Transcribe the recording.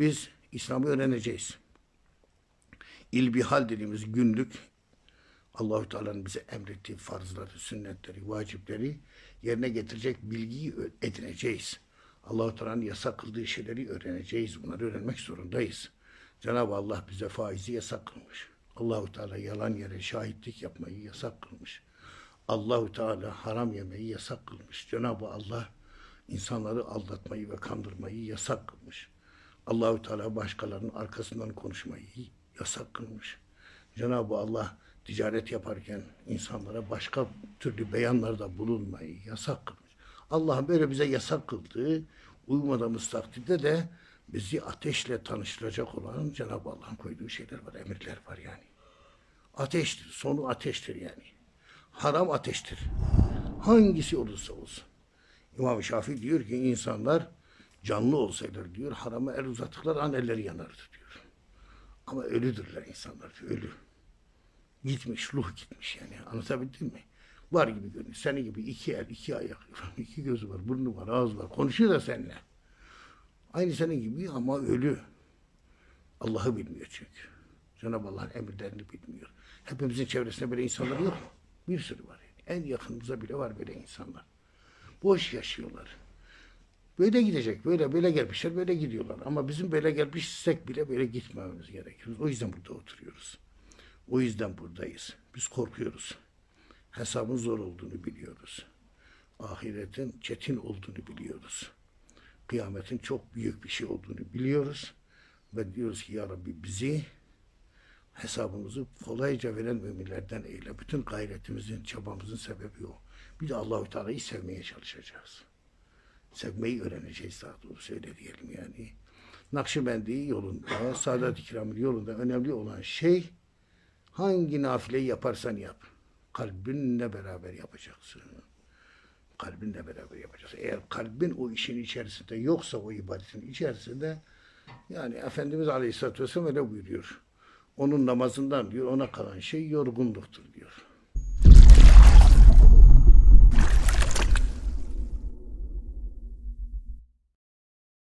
biz İslam'ı öğreneceğiz. İlbihal dediğimiz günlük Allahü Teala'nın bize emrettiği farzları, sünnetleri, vacipleri yerine getirecek bilgiyi edineceğiz. Allahü Teala'nın yasak kıldığı şeyleri öğreneceğiz. Bunları öğrenmek zorundayız. Cenab-ı Allah bize faizi yasak kılmış. Allahü Teala yalan yere şahitlik yapmayı yasak kılmış. Allahü Teala haram yemeyi yasak kılmış. Cenab-ı Allah insanları aldatmayı ve kandırmayı yasak kılmış. Allahü Teala başkalarının arkasından konuşmayı yasak kılmış. Cenab-ı Allah ticaret yaparken insanlara başka türlü beyanlarda bulunmayı yasak kılmış. Allah'ın böyle bize yasak kıldığı uymadığımız takdirde de bizi ateşle tanıştıracak olan Cenab-ı Allah'ın koyduğu şeyler var, emirler var yani. Ateştir, sonu ateştir yani. Haram ateştir. Hangisi olursa olsun. İmam Şafii diyor ki insanlar canlı olsaylar diyor harama el uzattıklar an elleri yanardı diyor. Ama ölüdürler insanlar diyor, ölü. Gitmiş, ruh gitmiş yani. Anlatabildim mi? Var gibi görünüyor. Senin gibi iki el, iki ayak, iki gözü var, burnu var, ağzı var. Konuşuyor da seninle. Aynı senin gibi ama ölü. Allah'ı bilmiyor çünkü. Cenab-ı Allah'ın emirlerini bilmiyor. Hepimizin çevresinde böyle insanlar yok mu? Bir sürü var. Yani. En yakınımıza bile var böyle insanlar. Boş yaşıyorlar. Böyle gidecek, böyle böyle gelmişler, böyle gidiyorlar. Ama bizim böyle gelmişsek bile böyle gitmememiz gerekiyor. O yüzden burada oturuyoruz. O yüzden buradayız. Biz korkuyoruz. Hesabın zor olduğunu biliyoruz. Ahiretin çetin olduğunu biliyoruz. Kıyametin çok büyük bir şey olduğunu biliyoruz. Ve diyoruz ki ya Rabbi bizi hesabımızı kolayca veren müminlerden eyle. Bütün gayretimizin, çabamızın sebebi o. Bir de Allahü Teala'yı sevmeye çalışacağız. Sevmeyi öğreneceğiz daha doğrusu öyle diyelim yani. Nakşibendi yolunda, Kiram'ın yolunda önemli olan şey hangi nafileyi yaparsan yap. Kalbinle beraber yapacaksın. Kalbinle beraber yapacaksın. Eğer kalbin o işin içerisinde yoksa o ibadetin içerisinde yani Efendimiz Aleyhisselatü Vesselam öyle buyuruyor. Onun namazından diyor ona kalan şey yorgunluktur